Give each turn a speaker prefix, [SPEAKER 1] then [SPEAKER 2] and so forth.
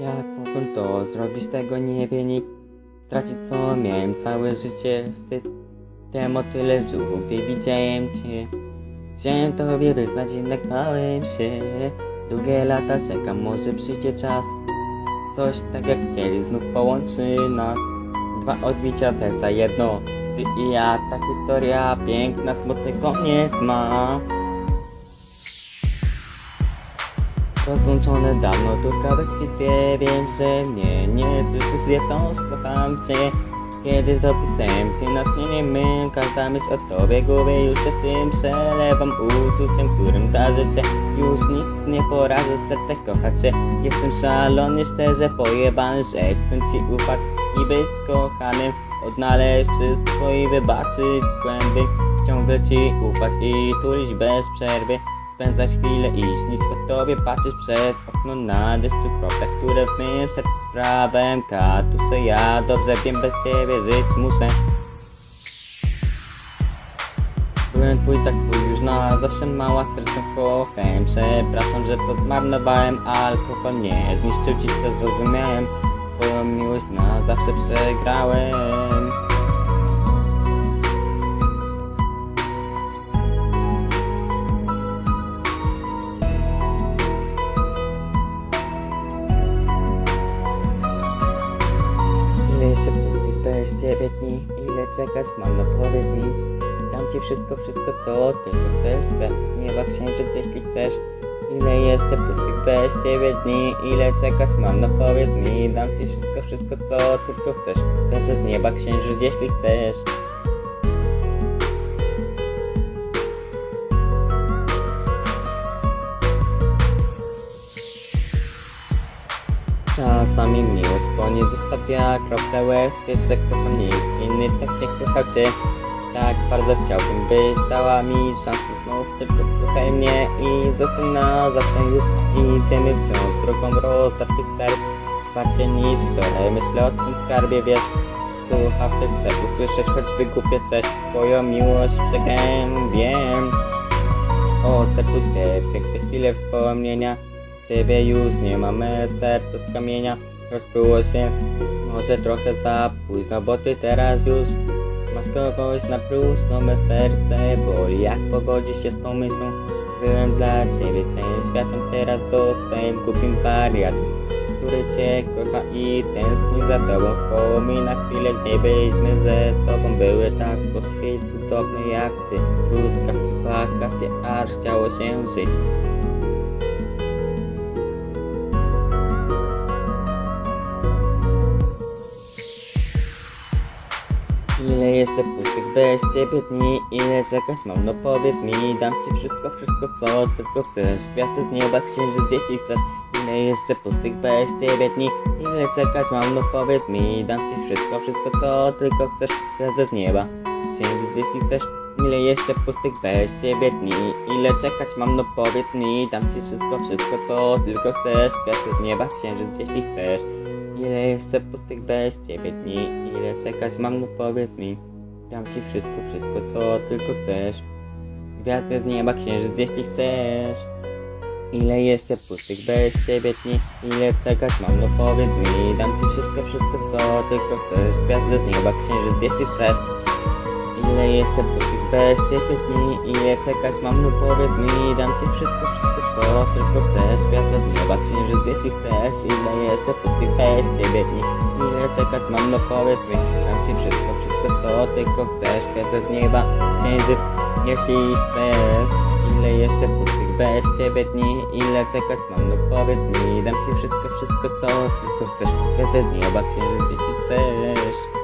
[SPEAKER 1] Jak mogłem to zrobić, tego nie wie nikt. Stracić co miałem całe życie Wstyd. Te motyle w brzuchu, gdy widziałem cię. Chciałem tobie wyznać, jednak bałem się. Długie lata czekam, może przyjdzie czas. Coś tak jak kiedyś znów połączy nas. Dwa odbicia serca, jedno. Ty i ja, ta historia piękna, smutny koniec ma Rozłączone dawno, tu kaweczki dwie. Wiem, że mnie nie słyszysz, ja wciąż kocham cię. Kiedy dopisałem ty natchnienie mym Każda myśl o tobie głowie już się tym przelewam. Uczuciem, którym darzę cię Już nic nie porażę, serce kocha cię. Jestem szalony, szczerze pojebany Że chcę ci ufać i być kochanym. Odnaleźć wszystko i wybaczyć błędy. Ciągle ci ufać i tulić bez przerwy Spędzać chwilę i śnić. O tobie Patrzeć przez okno na deszczu krople Które w mym sercu sprawem katusze. Ja dobrze wiem, bez ciebie żyć muszę. Byłem twój, tak twój już na zawsze mała sercem kochałem Przepraszam, że to zmarnowałem Alkohol nie zniszczył ci, to zrozumiałem. Twoją miłość na zawsze przegrałem bez ciebie dni Ile czekać mam, no powiedz mi. Dam ci wszystko, wszystko co tylko chcesz. Gwiazdy z nieba, księżyc jeśli chcesz. Ile jeszcze pustych bez ciebie dni? Ile czekać mam, no powiedz mi. Dam ci wszystko, wszystko co tylko chcesz. Gwiazdy z nieba, księżyc jeśli chcesz Czasami miłość po nie zostawia krople łez Wiesz, że kocham nikt inny tak jak kochał cię Tak bardzo chciałbym, byś dała mi szansę znów Tylko kochaj mnie i zostań na zawsze już Idziemy wciąż drogą rozdartych serc Bardziej niż wczoraj myślę o tym skarbie, wiesz Słuchawce chcę usłyszeć choćby głupie cześć Twoją miłość przegębiem O sercu te piękne chwile wspomnienia Ciebie już nie mamy, serce z kamienia rozpłyło się. Może trochę za późno, bo ty teraz już Masz kogoś na próżno, me serce boli Jak pogodzisz się z tą myślą? Byłem dla ciebie całym światem, teraz zostaję głupim wariatem Który cię kocha i tęskni za tobą. Wspomina chwilę, gdzie byliśmy ze sobą. Były tak słodkie i cudowne jak ty. Truskawki, wakacje, aż chciało się żyć Ile jeszcze pustych bez ciebie dni. Ile czekać mam, no powiedz mi Dam ci wszystko, wszystko co tylko chcesz. Gwiazdy z nieba, księżyc jeśli chcesz. Ile jeszcze pustych bez ciebie dni? Ile czekać mam, no powiedz mi Dam ci wszystko, wszystko co tylko chcesz. Gwiazdy z nieba, księżyc jeśli chcesz. Ile jeszcze pustych bez ciebie dni? Ile czekać? Mam, no powiedz mi Dam ci wszystko, wszystko co tylko chcesz. Gwiazdy z nieba, księżyc jeśli chcesz Ile jeszcze pustych bez ciebie dni Ile czekać. Mam, no powiedz mi Dam ci wszystko, wszystko co tylko chcesz. Gwiazdy z nieba, księżyc jeśli chcesz. Ile jeszcze pustych bez ciebie dni Ile czekać? Mam, no powiedz mi Dam ci wszystko, wszystko co tylko chcesz. Gwiazdy z nieba, księżyc jeśli chcesz Ile pustych bez ciebie dni Ile czekać mam, no powiedz mi Dam ci wszystko, wszystko co tylko chcesz. Gwiazda z nieba, księżyc jeśli chcesz. Ile jeszcze pustych bez ciebie dni Ile czekać mam, no powiedz mi Dam ci wszystko, wszystko co tylko chcesz. Gwiazda z nieba, księżyc jeśli chcesz. Ile jeszcze pustych bez ciebie dni Ile czekać mam, no powiedz mi Dam ci wszystko, wszystko co tylko chcesz. Gwiazda z nieba, księżyc jeśli chcesz